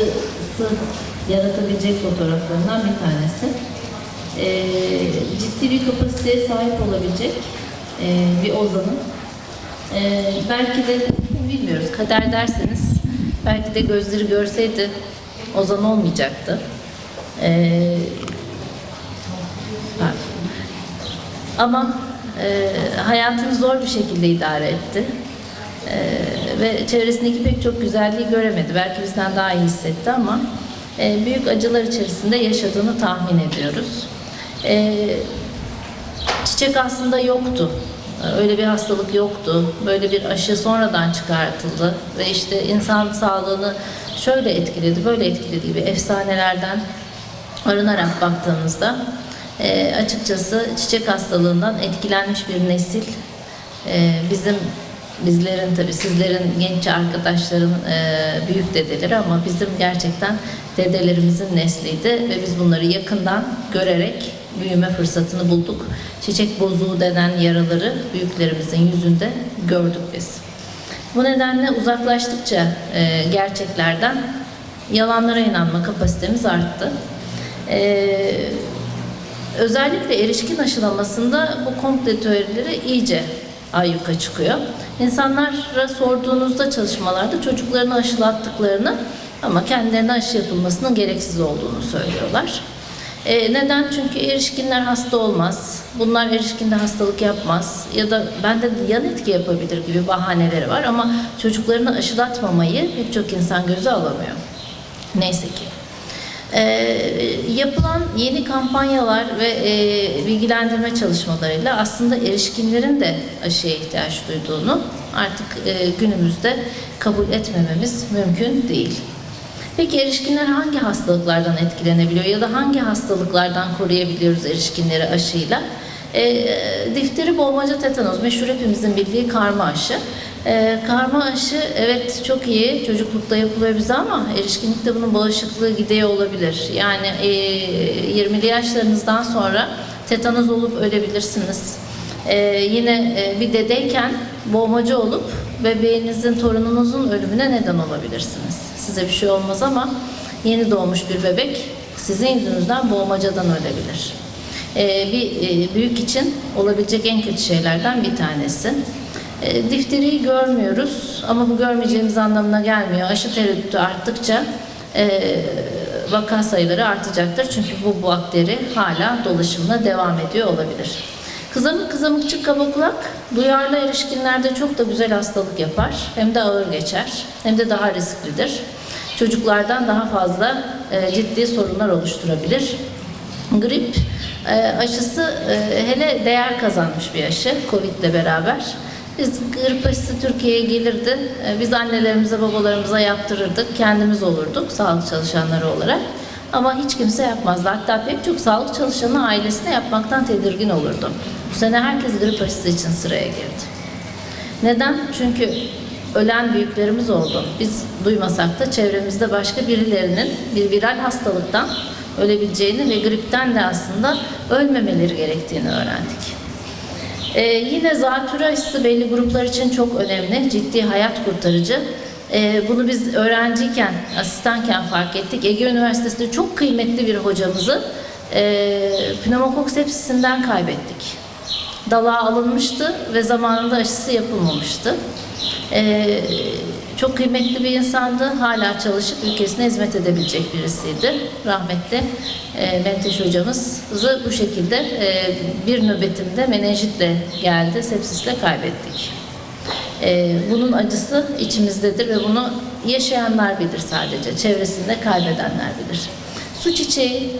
acısı yaratabilecek fotoğraflarından bir tanesi. Ee, ciddi bir kapasiteye sahip olabilecek e, bir ozanın. Ee, belki de bilmiyoruz kader derseniz belki de gözleri görseydi ozan olmayacaktı. Pardon. ama e, hayatını zor bir şekilde idare etti. Ee, ve çevresindeki pek çok güzelliği göremedi. Belki bizden daha iyi hissetti ama e, büyük acılar içerisinde yaşadığını tahmin ediyoruz. Ee, çiçek aslında yoktu. Öyle bir hastalık yoktu. Böyle bir aşı sonradan çıkartıldı ve işte insan sağlığını şöyle etkiledi, böyle etkiledi gibi efsanelerden arınarak baktığımızda e, açıkçası çiçek hastalığından etkilenmiş bir nesil e, bizim bizlerin tabi sizlerin genç arkadaşların e, büyük dedeleri ama bizim gerçekten dedelerimizin nesliydi ve biz bunları yakından görerek büyüme fırsatını bulduk. Çiçek bozuğu denen yaraları büyüklerimizin yüzünde gördük biz. Bu nedenle uzaklaştıkça e, gerçeklerden yalanlara inanma kapasitemiz arttı. E, özellikle erişkin aşılamasında bu komple teorileri iyice ayyuka çıkıyor. İnsanlara sorduğunuzda çalışmalarda çocuklarını aşılattıklarını ama kendilerine aşı yapılmasının gereksiz olduğunu söylüyorlar. E, neden? Çünkü erişkinler hasta olmaz. Bunlar erişkinde hastalık yapmaz. Ya da bende yan etki yapabilir gibi bahaneleri var ama çocuklarını aşılatmamayı pek çok insan göze alamıyor. Neyse ki. E, yapılan yeni kampanyalar ve e, bilgilendirme çalışmalarıyla aslında erişkinlerin de aşıya ihtiyaç duyduğunu artık e, günümüzde kabul etmememiz mümkün değil. Peki erişkinler hangi hastalıklardan etkilenebiliyor ya da hangi hastalıklardan koruyabiliyoruz erişkinleri aşıyla? E, difteri, boğmaca, tetanoz meşhur hepimizin bildiği karma aşı. E, karma aşı evet çok iyi çocuklukta yapılıyor bize ama erişkinlikte bunun bağışıklığı gidiyor olabilir. Yani e, 20'li yaşlarınızdan sonra tetanoz olup ölebilirsiniz. E, yine e, bir dedeyken boğmacı olup bebeğinizin, torununuzun ölümüne neden olabilirsiniz. Size bir şey olmaz ama yeni doğmuş bir bebek sizin yüzünüzden boğmacadan ölebilir. Ee, bir e, büyük için olabilecek en kötü şeylerden bir tanesi. E, difteriyi görmüyoruz ama bu görmeyeceğimiz anlamına gelmiyor. Aşı tereddütü arttıkça e, vaka sayıları artacaktır. Çünkü bu bakteri hala dolaşımına devam ediyor olabilir. Kızamık, kızamıkçık, kaba kulak duyarlı erişkinlerde çok da güzel hastalık yapar. Hem de ağır geçer, hem de daha risklidir. Çocuklardan daha fazla e, ciddi sorunlar oluşturabilir. Grip e, aşısı e, hele değer kazanmış bir aşı Covid ile beraber. Biz grip aşısı Türkiye'ye gelirdi. E, biz annelerimize, babalarımıza yaptırırdık. Kendimiz olurduk sağlık çalışanları olarak. Ama hiç kimse yapmazdı. Hatta pek çok sağlık çalışanı ailesine yapmaktan tedirgin olurdu. Bu sene herkes grip aşısı için sıraya girdi. Neden? Çünkü ölen büyüklerimiz oldu. Biz duymasak da çevremizde başka birilerinin bir viral hastalıktan ölebileceğini ve gripten de aslında ölmemeleri gerektiğini öğrendik. Ee, yine zatürre aşısı belli gruplar için çok önemli, ciddi hayat kurtarıcı. Ee, bunu biz öğrenciyken, asistanken fark ettik. Ege Üniversitesi'nde çok kıymetli bir hocamızı e, pneumokok sepsisinden kaybettik. Dalağa alınmıştı ve zamanında aşısı yapılmamıştı. Ee, çok kıymetli bir insandı. Hala çalışıp ülkesine hizmet edebilecek birisiydi. Rahmetli e, Menteş hocamızı bu şekilde e, bir nöbetimde menenjitle geldi. Sepsisle kaybettik. E, bunun acısı içimizdedir ve bunu yaşayanlar bilir sadece. Çevresinde kaybedenler bilir. Su çiçeği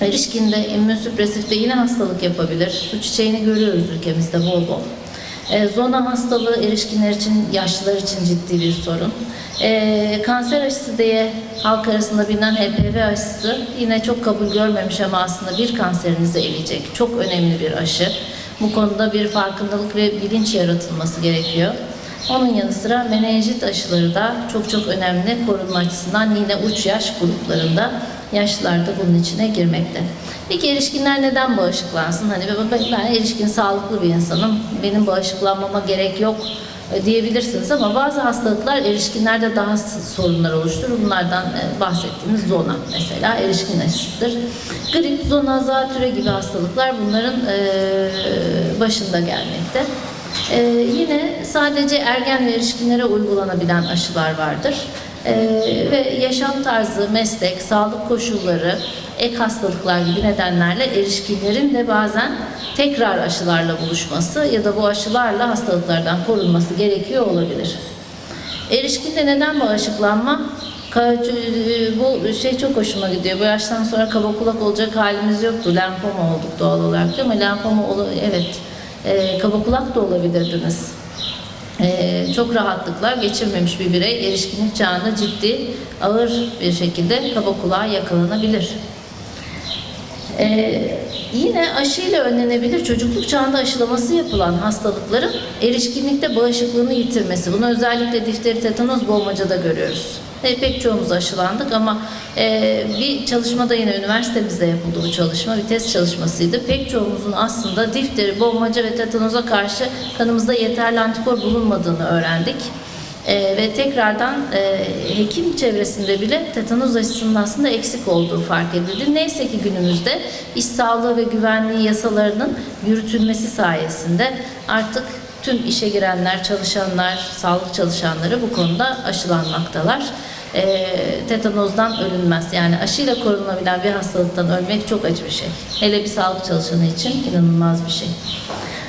erişkinde, immünsüpresifte yine hastalık yapabilir. Su çiçeğini görüyoruz ülkemizde bol bol. E, zona hastalığı erişkinler için, yaşlılar için ciddi bir sorun. E, kanser aşısı diye halk arasında bilinen HPV aşısı yine çok kabul görmemiş ama aslında bir kanserinizi eleyecek. Çok önemli bir aşı. Bu konuda bir farkındalık ve bilinç yaratılması gerekiyor. Onun yanı sıra menenjit aşıları da çok çok önemli korunma açısından yine uç yaş gruplarında yaşlılar da bunun içine girmekte. Peki erişkinler neden bağışıklansın? Hani ben, erişkin sağlıklı bir insanım, benim bağışıklanmama gerek yok e, diyebilirsiniz ama bazı hastalıklar erişkinlerde daha sorunlar oluşturur. Bunlardan e, bahsettiğimiz zona mesela erişkin aşısıdır. Grip, zona, zatüre gibi hastalıklar bunların e, başında gelmekte. Yine sadece ergen ve erişkinlere uygulanabilen aşılar vardır. E, ve yaşam tarzı, meslek, sağlık koşulları, ek hastalıklar gibi nedenlerle erişkinlerin de bazen tekrar aşılarla buluşması ya da bu aşılarla hastalıklardan korunması gerekiyor olabilir. Erişkinde neden bağışıklanma? Ka- Bu şey çok hoşuma gidiyor. Bu yaştan sonra kaba kulak olacak halimiz yoktu. Lenfoma olduk doğal olarak değil mi? Lenfoma evet. Ee, kaba kulak da olabilirdiniz. Ee, çok rahatlıkla geçirmemiş bir birey erişkinlik çağında ciddi, ağır bir şekilde kaba kulağa yakalanabilir. Ee, yine aşıyla önlenebilir çocukluk çağında aşılaması yapılan hastalıkların erişkinlikte bağışıklığını yitirmesi. Bunu özellikle difteri, tetanoz, boğmacada görüyoruz. E, pek çoğumuz aşılandık ama e, bir çalışmada yine üniversitemizde yapıldı bu çalışma. Bir test çalışmasıydı. Pek çoğumuzun aslında difteri, boğmaca ve tetanoza karşı kanımızda yeterli antikor bulunmadığını öğrendik. Ee, ve tekrardan e, hekim çevresinde bile tetanoz aşısının aslında eksik olduğu fark edildi. Neyse ki günümüzde iş sağlığı ve güvenliği yasalarının yürütülmesi sayesinde artık tüm işe girenler, çalışanlar, sağlık çalışanları bu konuda aşılanmaktalar. E, tetanozdan ölünmez. Yani aşıyla korunabilen bir hastalıktan ölmek çok acı bir şey. Hele bir sağlık çalışanı için inanılmaz bir şey.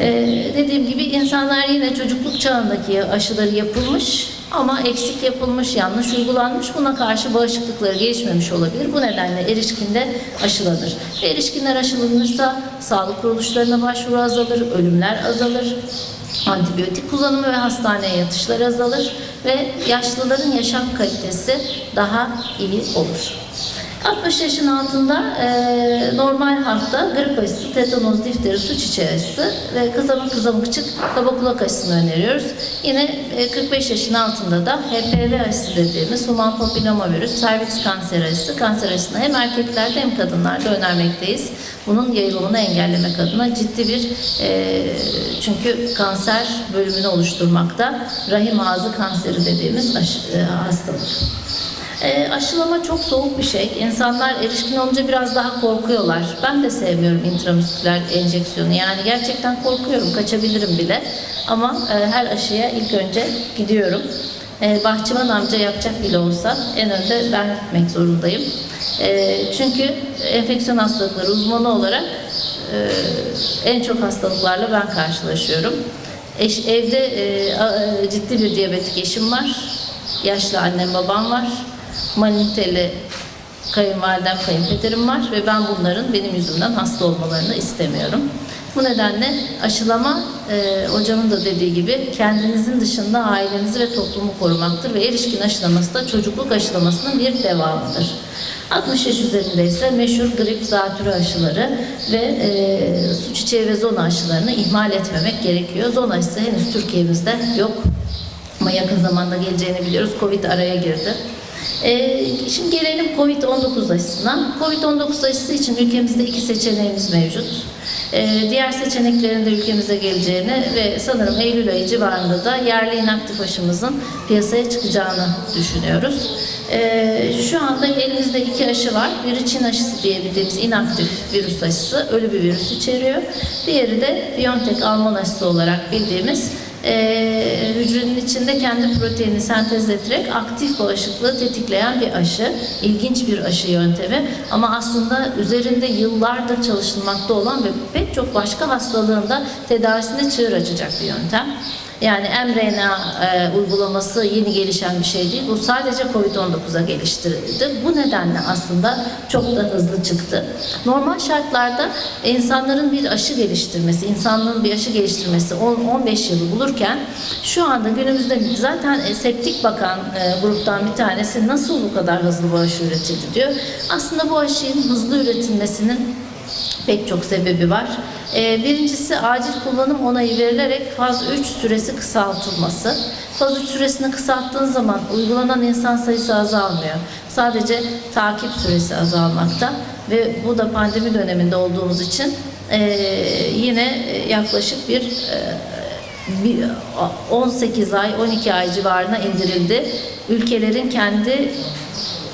Ee, dediğim gibi insanlar yine çocukluk çağındaki aşıları yapılmış ama eksik yapılmış, yanlış uygulanmış. Buna karşı bağışıklıkları gelişmemiş olabilir. Bu nedenle erişkinde aşılanır. Erişkinler aşılanırsa sağlık kuruluşlarına başvuru azalır, ölümler azalır, antibiyotik kullanımı ve hastaneye yatışlar azalır ve yaşlıların yaşam kalitesi daha iyi olur. 60 yaşın altında e, normal halkta grip aşısı, tetanoz, difteri, su çiçeği aşısı ve kızamık kızamıkçık kaba kulak aşısını öneriyoruz. Yine e, 45 yaşın altında da HPV aşısı dediğimiz human papilloma virüs, serviks kanser aşısı, kanser aşısını hem erkeklerde hem kadınlarda önermekteyiz. Bunun yayılımını engellemek adına ciddi bir e, çünkü kanser bölümünü oluşturmakta. Rahim ağzı kanseri dediğimiz aşı, e, hastalık. E, aşılama çok soğuk bir şey. İnsanlar erişkin olunca biraz daha korkuyorlar. Ben de sevmiyorum intramüsküler enjeksiyonu. Yani gerçekten korkuyorum, kaçabilirim bile. Ama e, her aşıya ilk önce gidiyorum. E, bahçıvan amca yapacak bile olsa en önde ben gitmek zorundayım. E, çünkü enfeksiyon hastalıkları uzmanı olarak e, en çok hastalıklarla ben karşılaşıyorum. Eş, evde e, a- e, ciddi bir diyabetik eşim var. Yaşlı annem babam var. Maniteli kayınvalidem, kayınpederim var ve ben bunların benim yüzümden hasta olmalarını istemiyorum. Bu nedenle aşılama e, hocamın da dediği gibi kendinizin dışında ailenizi ve toplumu korumaktır ve erişkin aşılaması da çocukluk aşılamasının bir devamıdır. 60 yaş üzerinde ise meşhur grip, zatürre aşıları ve e, su çiçeği ve zona aşılarını ihmal etmemek gerekiyor. Zona aşısı henüz Türkiye'mizde yok. Ama yakın zamanda geleceğini biliyoruz. Covid araya girdi. Ee, şimdi gelelim Covid-19 aşısına. Covid-19 aşısı için ülkemizde iki seçeneğimiz mevcut. Ee, diğer seçeneklerin de ülkemize geleceğini ve sanırım Eylül ayı civarında da yerli inaktif aşımızın piyasaya çıkacağını düşünüyoruz. Ee, şu anda elimizde iki aşı var. Biri Çin aşısı diyebildiğimiz inaktif virüs aşısı, ölü bir virüs içeriyor. Diğeri de BioNTech Alman aşısı olarak bildiğimiz e, hücrenin içinde kendi proteinini sentezleterek aktif bağışıklığı tetikleyen bir aşı. İlginç bir aşı yöntemi ama aslında üzerinde yıllardır çalışılmakta olan ve pek çok başka hastalığın da tedavisinde çığır açacak bir yöntem. Yani mRNA e, uygulaması yeni gelişen bir şey değil. Bu sadece COVID-19'a geliştirildi. Bu nedenle aslında çok da hızlı çıktı. Normal şartlarda insanların bir aşı geliştirmesi, insanlığın bir aşı geliştirmesi 10-15 yılı bulurken şu anda günümüzde zaten septik bakan e, gruptan bir tanesi nasıl bu kadar hızlı bu aşı üretildi diyor. Aslında bu aşının hızlı üretilmesinin pek çok sebebi var. Ee, birincisi acil kullanım onayı verilerek faz 3 süresi kısaltılması. Faz 3 süresini kısalttığın zaman uygulanan insan sayısı azalmıyor. Sadece takip süresi azalmakta ve bu da pandemi döneminde olduğumuz için ee, yine yaklaşık bir ee, bir 18 ay 12 ay civarına indirildi. Ülkelerin kendi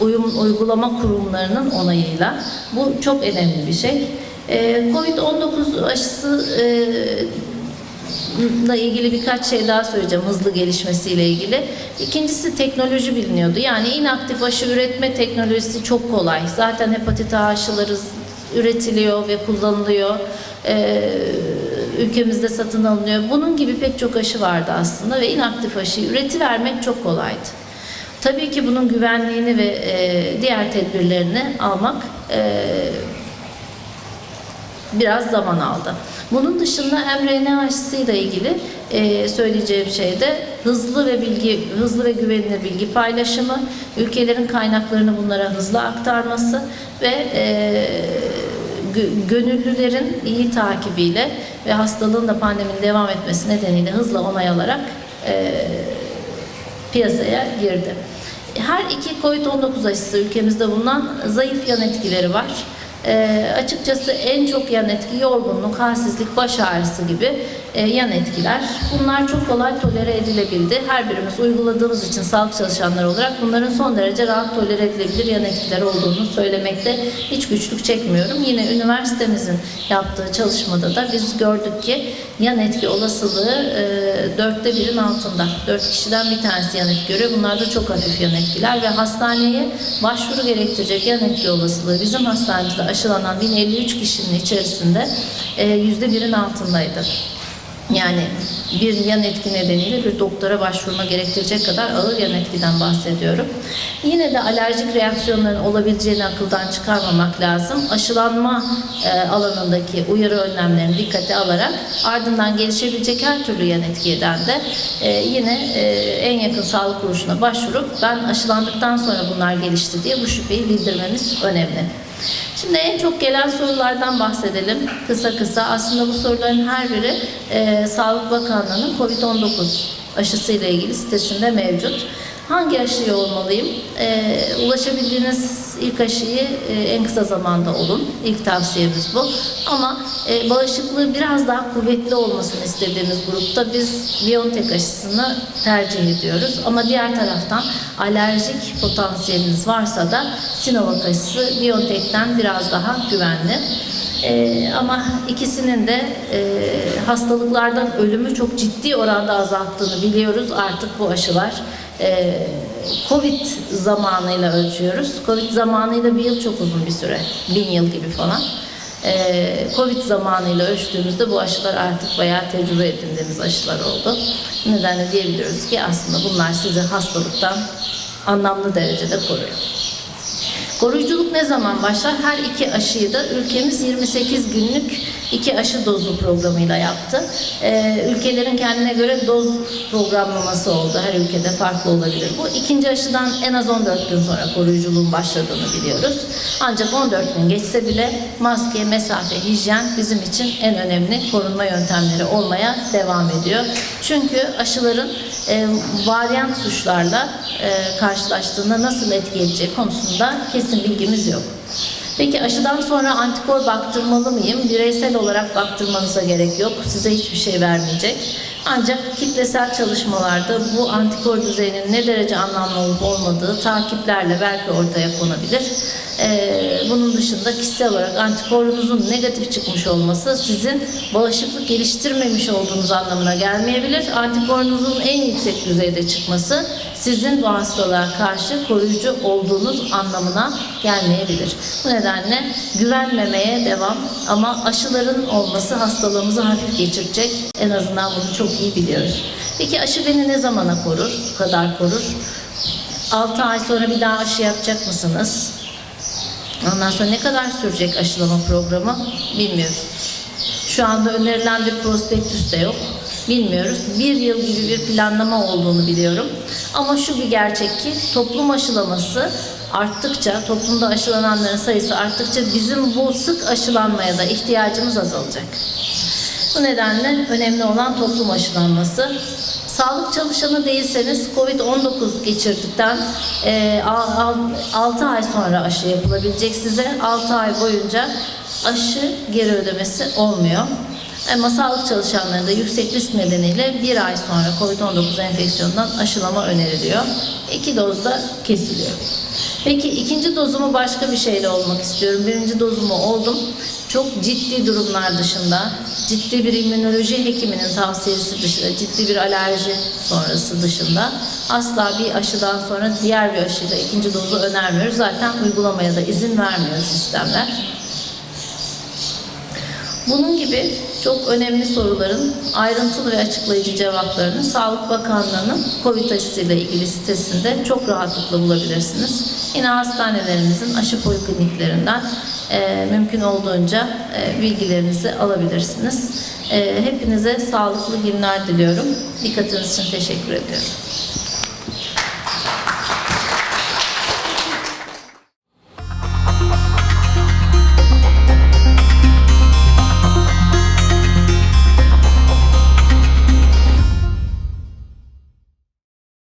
uyum uygulama kurumlarının onayıyla. Bu çok önemli bir şey. Ee, Covid-19 aşısı ile ilgili birkaç şey daha söyleyeceğim hızlı gelişmesiyle ilgili. İkincisi teknoloji biliniyordu. Yani inaktif aşı üretme teknolojisi çok kolay. Zaten hepatit A aşıları üretiliyor ve kullanılıyor. Ee, ülkemizde satın alınıyor. Bunun gibi pek çok aşı vardı aslında ve inaktif aşıyı üretivermek çok kolaydı. Tabii ki bunun güvenliğini ve e, diğer tedbirlerini almak e, biraz zaman aldı. Bunun dışında mRNA aşısıyla ilgili e, söyleyeceğim şey de hızlı ve bilgi, hızlı ve güvenilir bilgi paylaşımı, ülkelerin kaynaklarını bunlara hızlı aktarması ve e, gö- gönüllülerin iyi takibiyle ve hastalığın da pandeminin devam etmesi nedeniyle hızla onay alarak e, piyasaya girdi. Her iki COVID-19 aşısı ülkemizde bulunan zayıf yan etkileri var. Ee, açıkçası en çok yan etki yorgunluk, halsizlik, baş ağrısı gibi e, yan etkiler. Bunlar çok kolay tolere edilebildi. Her birimiz uyguladığımız için sağlık çalışanları olarak bunların son derece rahat tolere edilebilir yan etkiler olduğunu söylemekte hiç güçlük çekmiyorum. Yine üniversitemizin yaptığı çalışmada da biz gördük ki yan etki olasılığı e, dörtte birin altında. Dört kişiden bir tanesi yan etki görüyor. Bunlar da çok hafif yan etkiler ve hastaneye başvuru gerektirecek yan etki olasılığı bizim hastanemizde aşılanan 1053 kişinin içerisinde e, yüzde birin altındaydı. Yani bir yan etki nedeniyle bir doktora başvurma gerektirecek kadar ağır yan etkiden bahsediyorum. Yine de alerjik reaksiyonların olabileceğini akıldan çıkarmamak lazım. Aşılanma e, alanındaki uyarı önlemlerini dikkate alarak ardından gelişebilecek her türlü yan etkiden de e, yine e, en yakın sağlık kuruluşuna başvurup ben aşılandıktan sonra bunlar gelişti diye bu şüpheyi bildirmemiz önemli. Şimdi en çok gelen sorulardan bahsedelim kısa kısa. Aslında bu soruların her biri e, Sağlık Bakanlığı'nın COVID-19 aşısıyla ilgili sitesinde mevcut. Hangi aşıyı olmalıyım? E, ulaşabildiğiniz ilk aşıyı e, en kısa zamanda olun. İlk tavsiyemiz bu. Ama e, bağışıklığı biraz daha kuvvetli olmasını istediğimiz grupta biz BioNTech aşısını tercih ediyoruz. Ama diğer taraftan alerjik potansiyeliniz varsa da Sinovac aşısı BioNTech'ten biraz daha güvenli. Ee, ama ikisinin de e, hastalıklardan ölümü çok ciddi oranda azalttığını biliyoruz artık bu aşılar. E, Covid zamanıyla ölçüyoruz. Covid zamanıyla bir yıl çok uzun bir süre. Bin yıl gibi falan. E, Covid zamanıyla ölçtüğümüzde bu aşılar artık bayağı tecrübe edindiğimiz aşılar oldu. Nedenle diyebiliyoruz ki aslında bunlar sizi hastalıktan anlamlı derecede koruyor. Koruyuculuk ne zaman başlar? Her iki aşıyı da ülkemiz 28 günlük iki aşı dozu programıyla yaptı. Ee, ülkelerin kendine göre doz programlaması oldu. Her ülkede farklı olabilir bu. İkinci aşıdan en az 14 gün sonra koruyuculuğun başladığını biliyoruz. Ancak 14 gün geçse bile maske, mesafe, hijyen bizim için en önemli korunma yöntemleri olmaya devam ediyor. Çünkü aşıların e, varyant suçlarla e, karşılaştığında nasıl etki edeceği konusunda kesin bilgimiz yok. Peki aşıdan sonra antikor baktırmalı mıyım? Bireysel olarak baktırmanıza gerek yok. Size hiçbir şey vermeyecek. Ancak kitlesel çalışmalarda bu antikor düzeyinin ne derece anlamlı olup olmadığı takiplerle belki ortaya konabilir. Ee, bunun dışında kişisel olarak antikorunuzun negatif çıkmış olması sizin bağışıklık geliştirmemiş olduğunuz anlamına gelmeyebilir. Antikorunuzun en yüksek düzeyde çıkması sizin bu hastalığa karşı koruyucu olduğunuz anlamına gelmeyebilir. Bu nedenle güvenmemeye devam ama aşıların olması hastalığımızı hafif geçirecek. En azından bunu çok iyi biliyoruz. Peki aşı beni ne zamana korur? Bu kadar korur. 6 ay sonra bir daha aşı yapacak mısınız? Ondan sonra ne kadar sürecek aşılama programı bilmiyoruz. Şu anda önerilen bir prospektüs de yok. Bilmiyoruz. Bir yıl gibi bir planlama olduğunu biliyorum. Ama şu bir gerçek ki toplum aşılaması arttıkça, toplumda aşılananların sayısı arttıkça bizim bu sık aşılanmaya da ihtiyacımız azalacak. Bu nedenle önemli olan toplum aşılanması. Sağlık çalışanı değilseniz COVID-19 geçirdikten e, 6 ay sonra aşı yapılabilecek size. 6 ay boyunca aşı geri ödemesi olmuyor. Ama sağlık çalışanlarında yüksek risk nedeniyle bir ay sonra COVID-19 enfeksiyonundan aşılama öneriliyor. İki dozda kesiliyor. Peki ikinci dozumu başka bir şeyle olmak istiyorum. Birinci dozumu oldum. Çok ciddi durumlar dışında, ciddi bir immünoloji hekiminin tavsiyesi dışında, ciddi bir alerji sonrası dışında asla bir aşıdan sonra diğer bir aşıyla ikinci dozu önermiyoruz. Zaten uygulamaya da izin vermiyor sistemler. Bunun gibi çok önemli soruların ayrıntılı ve açıklayıcı cevaplarını Sağlık Bakanlığı'nın COVID aşısıyla ilgili sitesinde çok rahatlıkla bulabilirsiniz. Yine hastanelerimizin aşı polikliniklerinden e, mümkün olduğunca e, bilgilerinizi alabilirsiniz. E, hepinize sağlıklı günler diliyorum. Dikkatiniz için teşekkür ediyorum.